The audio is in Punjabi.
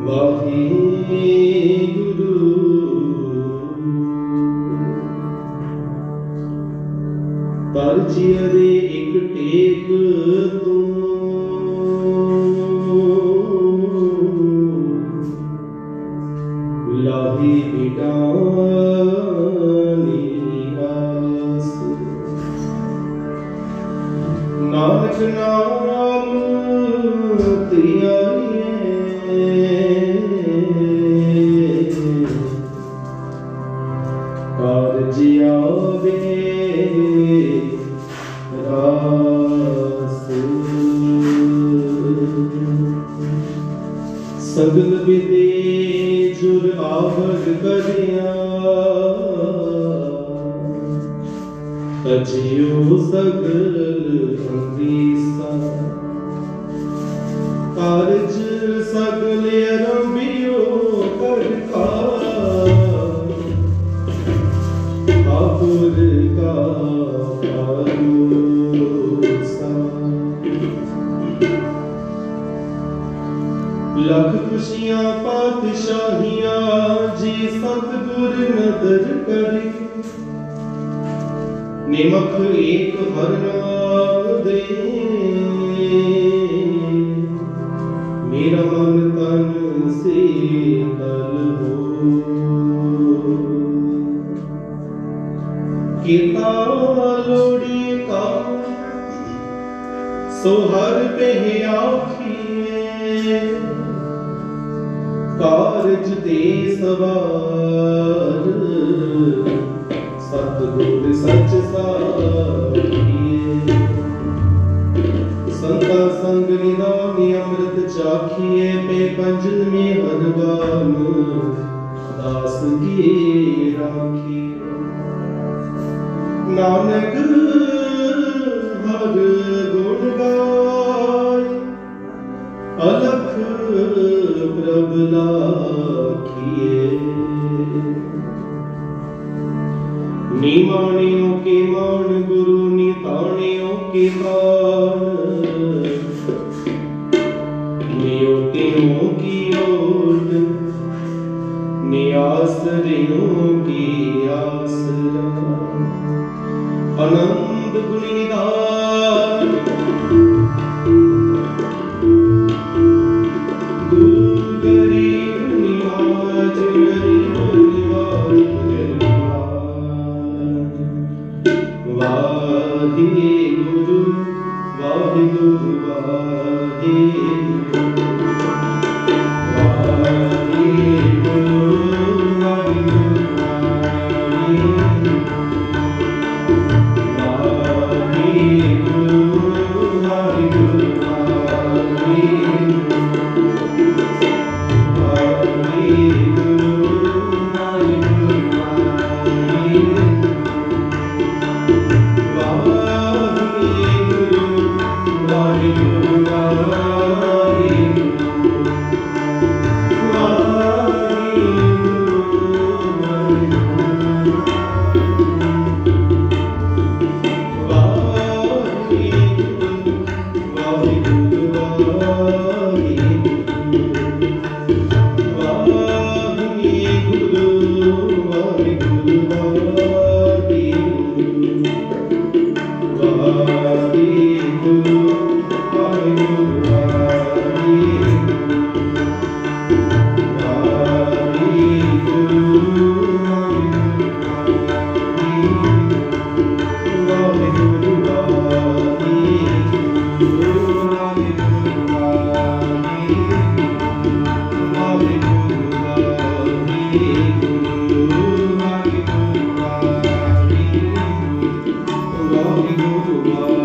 ਵਾਹਿਗੁਰੂ ਦੇ ਇੱਕ ਟੇਕ ਤੂੰ ਲਾਹੀ ਮਿਟਾਨੀ ਆਸ ਨਾਨਕ ਨਾਮ ਜੁਰ ਆਵਡ ਕਰਿਆ। ਤਜਿਓ ਸਗਲ ਅੰਦੀਸਾ ਕਾਰਜ ਸਗਲ ਅਰੰਭਿਓ ਕਰਤਾ ਆਪੁਰ ਕਾ ਪਾਰੂਸਾ ਲੱਖ ਖੁਸ਼ੀਆਂ ਪਾਤਸ਼ਾਹੀਆਂ, ਜੀ ਸਤਿਗੁਰ ਨਦਰ ਕਰੇ। ਨਿਮਖ ਏਕ ਹਰ ਦੇ। ਮੇਰਾ ਮਨ ਤਨ ਸੀਤਲ ਹੋ ਕੀਤਾ ਲੋੜੀ ਕਾ, ਸੋ ਹਰ ਪਹਿ ਆਖੀਏ ਕਾਰਜ ਦੇ ਸਵਾ ਨੀਮਾਣਿਓ ਕੇ ਮਾਣ ਗੁਰੂ ਨਿਤਾਣਿਓ ਕੇ ਪ੍ਰਾਨ ਨਿਯੋਤਿਓ ਕੀ ਓਟ ਨਿਆਸਰਿਓ ਕੀ ਆਸਰਾ ਅਨੰਦ ਗੁਣੀ ਨਿਧਾਨ you. you.